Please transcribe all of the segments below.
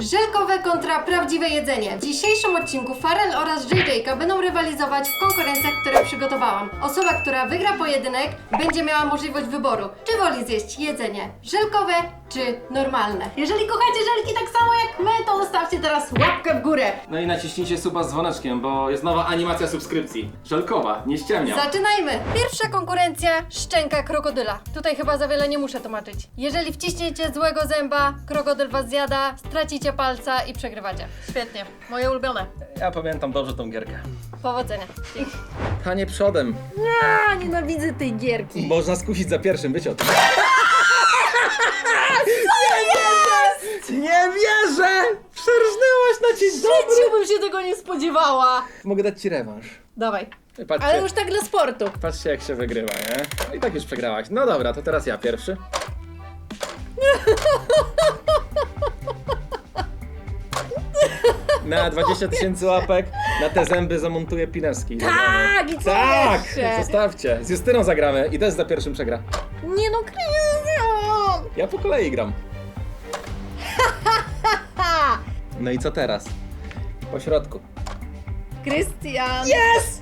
Żelkowe kontra prawdziwe jedzenie. W dzisiejszym odcinku Farel oraz JJ'ka będą rywalizować w konkurencjach, które przygotowałam. Osoba, która wygra pojedynek, będzie miała możliwość wyboru, czy woli zjeść jedzenie żelkowe, czy normalne. Jeżeli kochacie żelki tak samo jak my, to zostawcie teraz łapkę w górę. No i naciśnijcie suba z dzwoneczkiem, bo jest nowa animacja subskrypcji. Żelkowa, nie ściemniam. Zaczynajmy! Pierwsza konkurencja szczęka krokodyla. Tutaj chyba za wiele nie muszę tłumaczyć. Jeżeli wciśniecie złego zęba, krokodyl was zjada, stracicie palca i przegrywacie. Świetnie. Moje ulubione. Ja pamiętam dobrze tą gierkę. Powodzenia. Dzięki. Panie przodem. Ja nienawidzę tej gierki. Można skusić za pierwszym, wiecie o tym. Nie wierzę! Przerżnęłaś na dzień dobry! życiu bym się tego nie spodziewała. Mogę dać ci rewanż. Dawaj. Patrzcie, Ale już tak dla sportu. patrzcie jak się wygrywa, nie? No I tak już przegrałaś. No dobra, to teraz ja pierwszy. Na 20 tysięcy łapek na te zęby zamontuję pineski. Tak, i co Tak! jeszcze? Zostawcie. Z Justyną zagramy i też za pierwszym przegra. Nie no, Krystian! Ja po kolei gram. Ha! No i co teraz? Po środku. Krystian! Yes!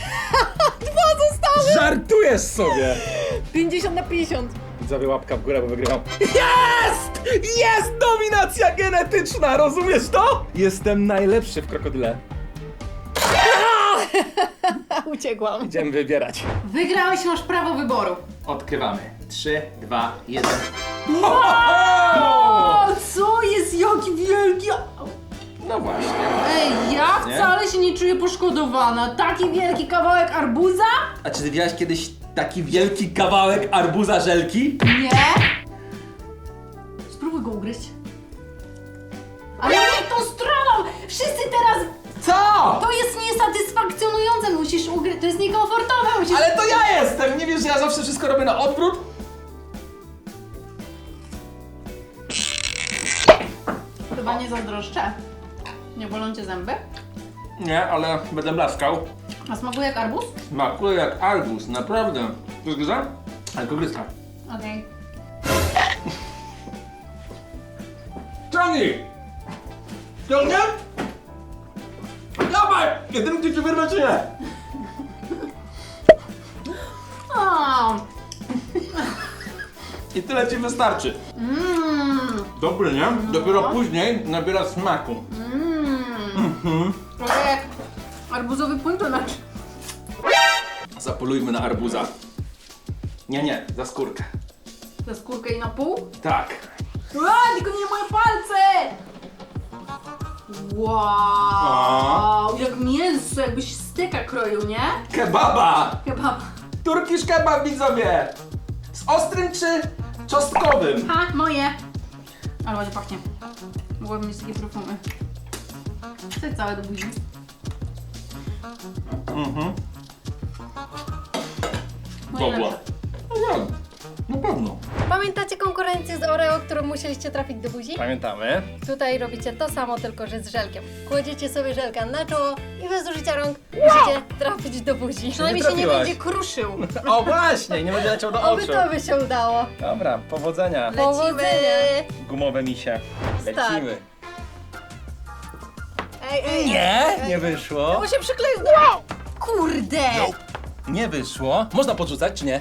Dwa zostały! Żartujesz sobie! 50 na 50. Widzowie łapka w górę, bo wygrywam. Jest! Genetyczna, rozumiesz to? Jestem najlepszy w krokodyle. Uciekłam. Idziemy wybierać. Wygrałeś, masz prawo wyboru. Odkrywamy. 3, 2, 1. O, co jest jaki wielki... No właśnie. Ej, ja Nie? wcale się nie czuję poszkodowana. Taki wielki kawałek arbuza? A czy ty widziałeś kiedyś taki wielki kawałek arbuza żelki? Nie. Spróbuj go ugryźć. Tą stroną! Wszyscy teraz... Co? To jest niesatysfakcjonujące, musisz ugryźć, to jest niekomfortowe, musisz... Ale to ja jestem! Nie wiesz, że ja zawsze wszystko robię na odwrót? Chyba nie zazdroszczę. Nie bolą cię zęby? Nie, ale będę blaskał. A smakuje jak arbuz? Smakuje jak arbuz, naprawdę. To jest gryza? Ale to gryzka. Okej. Ciągnij! Ciągnie? Dawaj! Jedynki czy wyrwę czy nie? O, I tyle ci wystarczy. Mmm. Dobry, nie? Dopiero później nabiera smaku. Mmm. Trochę jak arbuzowy puntonacz. Zapolujmy na arbuza. Nie, nie, za skórkę. Za skórkę i na pół? Tak. Wow, jak mięso, jakbyś styka kroił, nie? Kebaba! Chyba. Turkisz kebab, widzowie! Z ostrym czy czosnkowym? Ha, moje. Ale ładnie pachnie. Mogłabym mieć takie perfumy. Chcę całe do buzi. Mhm. Moje Dobra. lepsze. No wiem, na pewno. Pamiętacie konkurencję z Oreo, którą musieliście trafić do buzi? Pamiętamy. Tutaj robicie to samo, tylko że z żelkiem. Kładziecie sobie żelka na czoło i bez użycia rąk musicie trafić do buzi. Przynajmniej się nie trafiłaś. będzie kruszył. O właśnie, nie będzie leciał do Oby oczu. to by się udało. Dobra, powodzenia. Powodzenia. Gumowe misie. Lecimy. Ej, ej. Nie, nie wyszło. Bo się przykleił. Kurde! Nie wyszło. Można podrzucać, czy nie?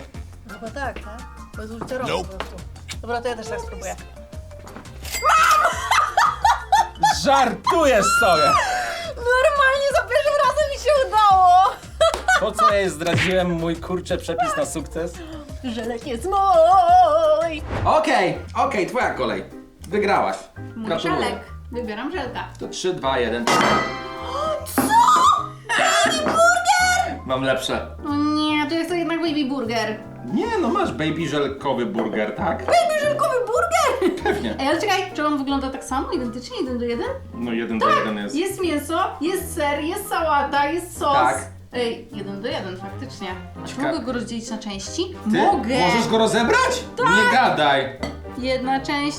Chyba tak, tak? Bez użycia rąk po prostu. Dobra, to ja też tak spróbuję. Żartujesz sobie! Normalnie za pierwszym razem mi się udało! Po co ja jej zdradziłem mój kurczę przepis na sukces? Żelek jest mój! Okej, okej, twoja kolej. Wygrałaś. Mój Gratuluję. żelek. Wybieram żelka. To 3, 2, 1. Co? burger! Mam lepsze. O nie, to jest to jednak baby burger. Nie, no masz baby żelkowy burger, tak? Baby żelkowy burger! Pewnie. Ej, ale czekaj, czy on wygląda tak samo, identycznie, jeden do jeden? No jeden do jeden jest. Jest mięso, jest ser, jest sałata, jest sos. Tak. Ej, jeden do jeden, faktycznie. A czy Cieka- mogę go rozdzielić na części? Ty Mogę! możesz go rozebrać? Nie gadaj. Jedna część,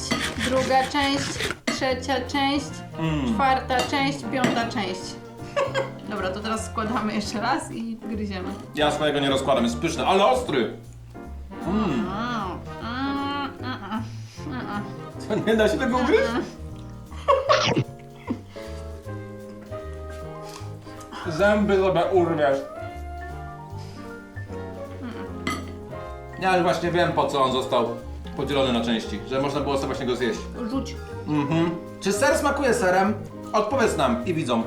druga część, trzecia część, Mm. czwarta część, piąta część. Dobra, to teraz składamy jeszcze raz i gryziemy. Ja swojego nie rozkładam, jest pyszny, ale ostry. Mm. To nie da się tego ugryźć? Zęby sobie urwiesz. Ja już właśnie wiem po co on został podzielony na części, że można było sobie właśnie go zjeść. Rzuć. Mhm. Czy ser smakuje serem? Odpowiedz nam i widzom.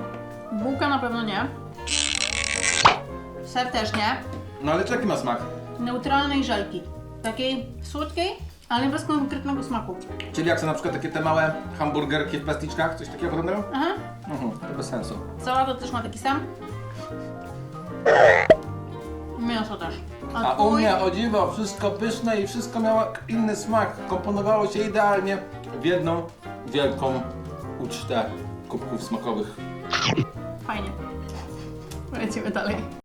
Bułka na pewno nie. Ser też nie. No ale czy jaki ma smak? Neutralnej żelki. Takiej słodkiej, ale bez konkretnego smaku. Czyli jak są na przykład takie te małe hamburgerki w plasticzkach, coś takiego podobnego? Aha. Mhm, to bez sensu. Sałata też ma taki sam. Mięso też. A u mnie o dziwo wszystko pyszne i wszystko miało inny smak. Komponowało się idealnie w jedną wielką ucztę kubków smakowych. Fajnie. Lecimy dalej.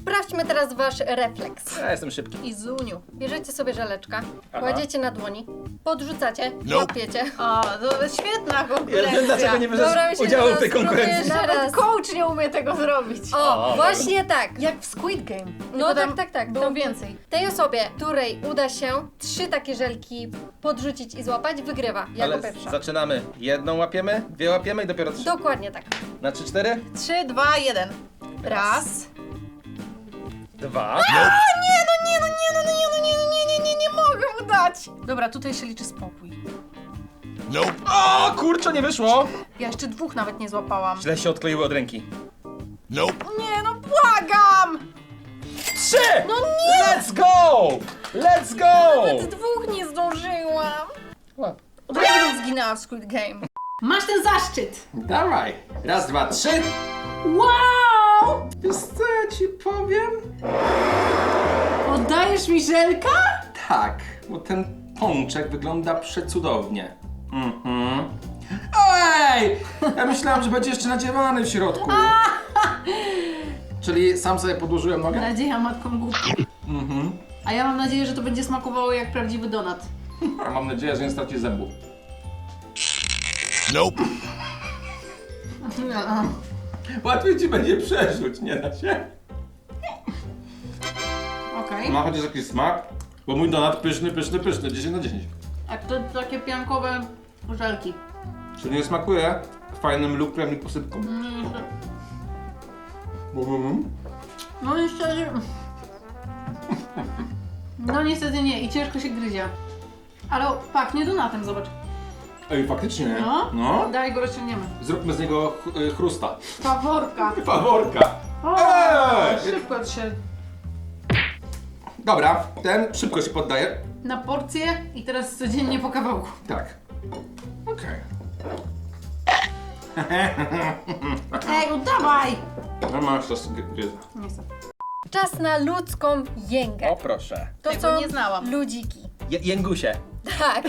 Sprawdźmy teraz wasz refleks. Ja jestem szybki. I Zuniu. Bierzecie sobie żeleczka, Aha. kładziecie na dłoni, podrzucacie, łapiecie. O, to jest świetna konkurencja. Dobra, myślę, że teraz spróbuję jeszcze raz. coach nie umie tego zrobić. O, właśnie tak. Jak w Squid Game. No tak, tak, tak. Było Tam- więcej. Tej osobie, której uda się trzy takie żelki podrzucić i złapać, wygrywa jako Ale pierwsza. zaczynamy. Jedną łapiemy, dwie łapiemy i dopiero trzy. Dokładnie tak. Na trzy, cztery? 3, 2, 1. Raz. Dwa. Nie, no nie, no nie, no nie, no nie, no nie, nie, nie, nie mogę mu dać. Dobra, tutaj się liczy spokój. O, kurczę, nie wyszło! Ja jeszcze dwóch nawet nie złapałam. Źle się odkleiły od ręki. Nie, no błagam! Trzy! No nie! Let's go! Let's go! Nawet dwóch nie zdążyłam. Od razu bym zginęła w Squid Game. Masz ten zaszczyt. Dawaj. Raz, dwa, trzy. Wow! Wiesz co ja ci powiem? Oddajesz mi żelka? Tak, bo ten pączek wygląda przecudownie. Mhm. Ej! Ja myślałam, że będzie jeszcze nadziewany w środku. Czyli sam sobie podłożyłem nogę? Nadzieja matką głupia. Mhm. A ja mam nadzieję, że to będzie smakowało jak prawdziwy donat. A mam nadzieję, że nie straci zębu. Łatwiej ci będzie przerzuć, nie da się? Okej. Ma chociaż jakiś smak? Bo mój donat pyszny, pyszny, pyszny, 10 na 10. A to takie piankowe żelki. Czyli nie smakuje fajnym lukrem i posypką. No jeszcze- Mhm. No i szczerze... No niestety nie i ciężko się gryzie. Ale pachnie donatem, zobacz. Ej, faktycznie. No? no. Daj go rozciągniemy. Zróbmy z niego ch- y, chrusta. Faworka. Faworka. O, Eee! szybko się Dobra, ten szybko się poddaje. na porcję i teraz codziennie po kawałku. Tak. Okej. Ej, oddawaj! No masz to gryza. Nie chcę. Czas na ludzką jęgę. O proszę. To Tego są nie znałam. ludziki. jęgusie. Tak.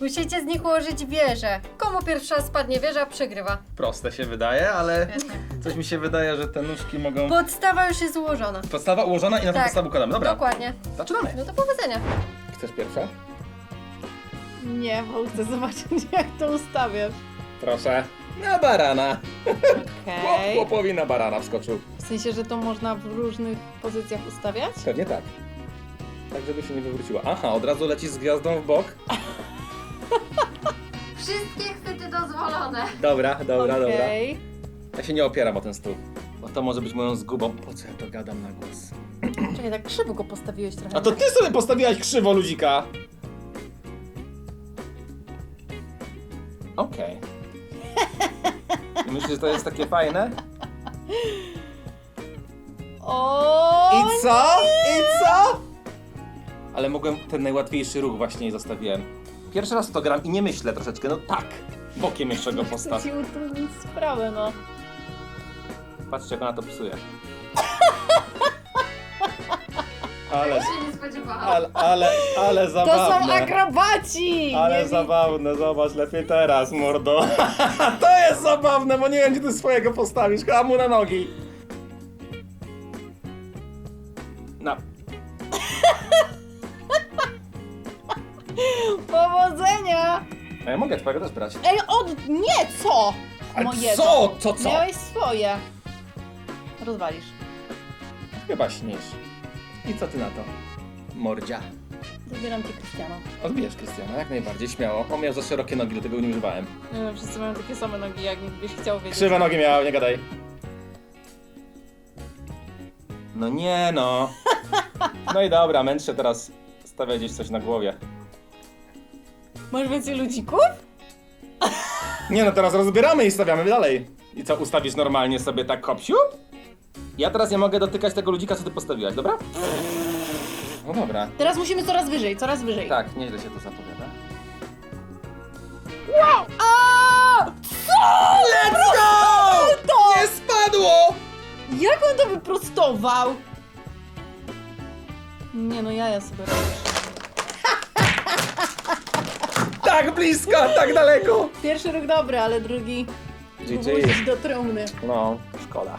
Musicie z nich ułożyć wieżę. Komu pierwsza spadnie wieża, przegrywa. Proste się wydaje, ale Świetnie. coś mi się wydaje, że te nóżki mogą... Podstawa już jest ułożona. Podstawa ułożona i na tę Tak. podstawę układamy. Dobra, Dokładnie. zaczynamy. No to powodzenia. Chcesz pierwsza? Nie, bo chcę zobaczyć jak to ustawiasz. Proszę. Na barana. Okej. Chłopowi na barana wskoczył. W sensie, że to można w różnych pozycjach ustawiać? Pewnie tak. Tak, żeby się nie wywróciła. Aha, od razu lecisz z gwiazdą w bok. Wszystkie chwyty dozwolone. Dobra, dobra, Okej. Ja się nie opieram o ten stół. Bo to może być moją zgubą. Po co ja to gadam na głos? Czekaj, tak krzywo go postawiłeś trochę. A to ty sobie postawiłaś krzywo, ludzika! Okej. Myślisz, że to jest takie fajne? O! I co? I co? Ale mogłem ten najłatwiejszy ruch właśnie nie zostawiłem. Pierwszy raz to gram i nie myślę troszeczkę, no tak. Bokiem jeszcze go Chcę postaw. ci utrudnić sprawę, no. Patrzcie, jak ona to psuje. Ale, się nie spodziewałam. ale, ale, ale To zabawne. są akrobaci! Ale nie zabawne, zobacz, lepiej teraz, mordo. to jest zabawne, bo nie wiem, gdzie ty swojego postawisz. Chyba mu na nogi. Powodzenia! A ja mogę twojego też brać. Ej, od... Nie, co? Ale Mojego. co? Co, co? Miałeś swoje. Rozwalisz. Chyba śnisz. I co ty na to? Mordzia. Wybieram cię Krystiana. Odbierz Krystiana, jak najbardziej, śmiało. On miał za szerokie nogi, dlatego go nie używałem. Nie no, wszyscy mają takie same nogi, jak byś chciał wiedzieć. Krzywe nogi miał, nie gadaj. No nie no. No i dobra, męczę teraz stawia gdzieś coś na głowie. Masz więcej ludzików? Nie no, teraz rozbieramy i stawiamy dalej. I co, ustawisz normalnie sobie tak kopsiu? Ja teraz nie mogę dotykać tego ludzika, co ty postawiłaś, dobra? No dobra. Teraz musimy coraz wyżej, coraz wyżej. Tak, nieźle się to zapowiada. A! Co? Let's go! To! Nie spadło! Jak on to wyprostował? Nie no, jaja sobie robisz. Tak blisko, tak daleko! Pierwszy ruch dobry, ale drugi wrócić do trumny. No, szkoda.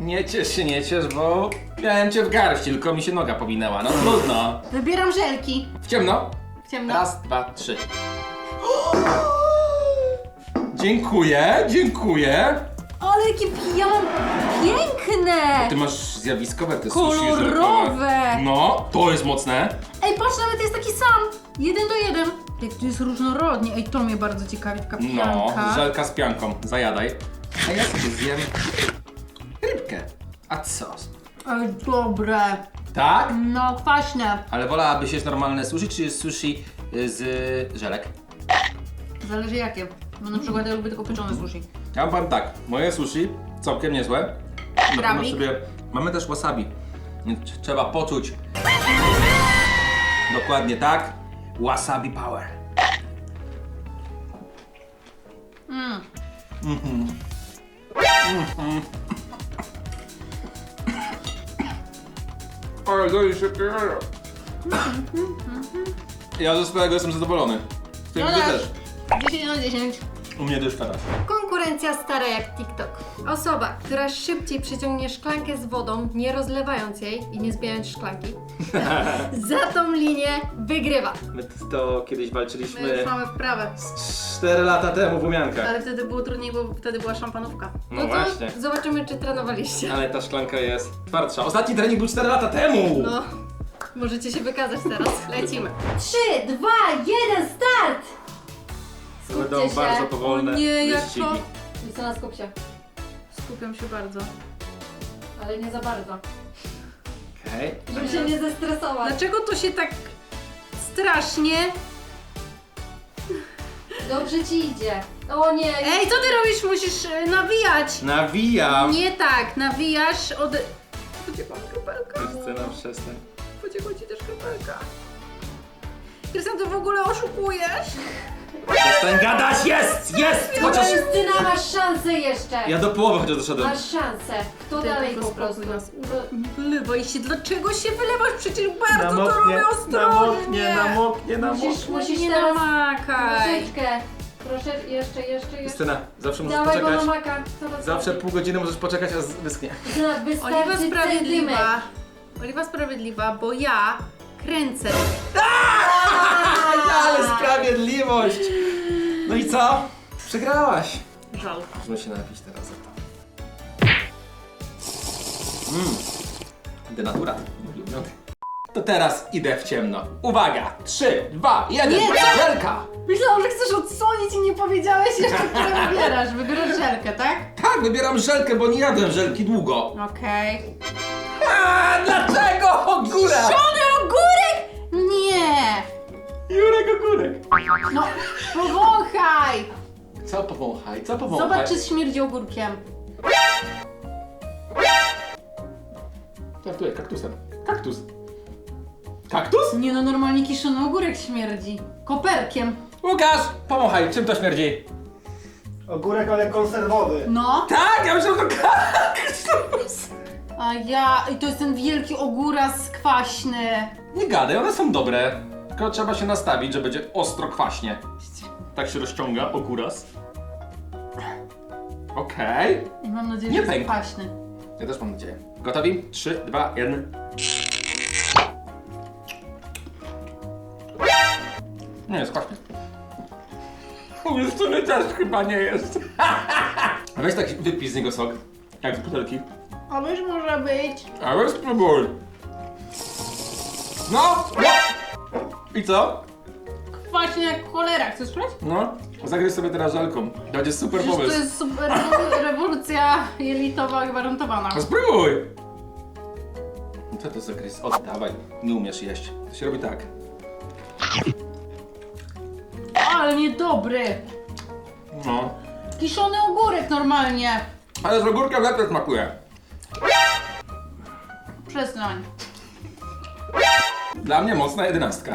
Nie ciesz się, nie ciesz, bo miałem cię w garści, tylko mi się noga powinęła. No trudno. Wybieram żelki. W ciemno. W ciemno. Raz, dwa, trzy. Dziękuję, dziękuję. Ale jakie pijam piękne! Ty masz zjawiskowe te sushi żelkowe. Kolorowe! No, to jest mocne. Ej, patrz, nawet jest taki sam! Jeden do jeden. Jak tu jest różnorodnie. Ej, to mnie bardzo ciekawi, taka No, pianka. żelka z pianką, zajadaj. A ja sobie zjem rybkę. A co? Ej, dobre. Tak? No, kwaśne. Ale wolałabyś jeść normalne sushi, czy jest sushi y, z żelek? Zależy jakie. Bo na przykład ja lubię tylko pieczone sushi. Ja wam powiem tak, moje sushi całkiem niezłe. Na pewno sobie, mamy też wasabi. Więc Trzeba poczuć. Dokładnie tak. Wasabi power. Mm. Ale to jest Ja ze swojego jestem zadowolony. Ty No no tak. też. 10 na 10. U mnie też teraz. Konkurencja stara jak TikTok. Osoba, która szybciej przyciągnie szklankę z wodą, nie rozlewając jej i nie zbijając szklanki, za tą linię wygrywa. My to kiedyś My już walczyliśmy mamy wprawę. 4 lata temu w Umiankach. Ale wtedy było trudniej, bo wtedy była szampanówka. No to właśnie. zobaczymy, czy trenowaliście. Ale ta szklanka jest twardsza. Ostatni trening był 4 lata temu! No, możecie się wykazać teraz. Lecimy. 3, 2, 1, start! Będą Skupcie się. bardzo powolne O nie, jak wyścigi. to- Licuna, skup się. Skupiam się bardzo. Ale nie za bardzo. Okej. Żeby się nie zestresować. Dlaczego to się tak strasznie... Dobrze ci idzie. O nie. Ej, co ty robisz? Musisz e, nawijać. Nawijam! Nie tak, nawijasz od... Pociekła mi kropelka. Krystyna, przestań. Pociekła ci też kropelka. Krystian, ty w ogóle oszukujesz? Przestań gadać! Jest! Jest! Chociaż... Krystyna, masz szansę jeszcze. Ja do połowy chociaż doszedłem. Masz szansę. Kto Ty dalej tylko po prostu? nas. Wylewaj się. Dlaczego się wylewasz? Przecież bardzo to robię ostrożnie. namoknie, Musisz, musisz nie teraz namakaj. troszeczkę. Proszę, jeszcze, jeszcze, jeszcze. Krystyna, zawsze możesz Dawaj go na poczekać. Zobacz, Zawsze pół godziny możesz poczekać, aż wyschnie. Oliwa wystarczy centymetr. sprawiedliwa. Oliwa sprawiedliwa, bo ja kręcę. Ale sprawiedliwość! No i co? Przegrałaś. Żal. Możemy się napić teraz za to. Mmm. Denaturat. mój ulubiony. To teraz idę w ciemno. Uwaga! 3, 2, 1, Nie, co? żelka! Myślałam, że chcesz odsłonić i nie powiedziałeś jeszcze, które wybierasz. Wybierasz żelkę, tak? Tak, wybieram żelkę, bo nie jadłem żelki długo. Okej. A, dlaczego ogórek? Żony co powąchaj? Zobacz, czy śmierdzi ogórkiem. Żartuję, kaktusem. Kaktus. Kaktus? Nie no, normalnie kiszony ogórek śmierdzi. Koperkiem. Łukasz, pomachaj, czym to śmierdzi? Ogórek, ale konserwowy. No. Tak, ja myślałem, że to kaktus. A ja... I to jest ten wielki ogóras kwaśny. Nie gadaj, one są dobre. Tylko trzeba się nastawić, że będzie ostro kwaśnie. Tak się rozciąga ogóras. Okej. I mam nadzieję, Nie że jest pękł. kwaśny. Ja też mam nadzieję. Gotowi? 3, 2, 1. Nie jest kwaśnie. Justyny też chyba nie jest. Weź tak wypij z niego sok. Jak z butelki. A wiesz, może być. A weź spróbuj. No! no. I co? Kwaśnie jak cholera, chcesz spróbować? No, zagryź sobie teraz żelką. To będzie super Przecież to pomysł. jest super rewo- rewolucja jelitowa gwarantowana. Spróbuj! Co to za gryz? Oddawaj, nie umiesz jeść. To się robi tak. Ale niedobry! No. Kiszony ogórek normalnie. Ale z ogórkiem lepiej smakuje. Przestań. Dla mnie mocna jedenastka.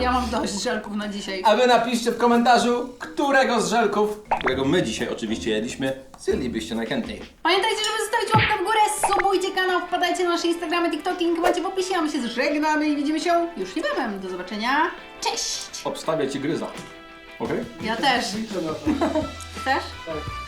Ja mam dość żelków na dzisiaj. A wy napiszcie w komentarzu, którego z żelków, którego my dzisiaj oczywiście jedliśmy, zjedlibyście najchętniej. Pamiętajcie, żeby zostawić łapkę w górę, subujcie kanał, wpadajcie na nasze Instagramy, TikToki, link macie w opisie, a my się żegnamy i widzimy się już niebawem. Do zobaczenia. Cześć! Obstawię ci gryza. Okej? Ja też. Też? Tak.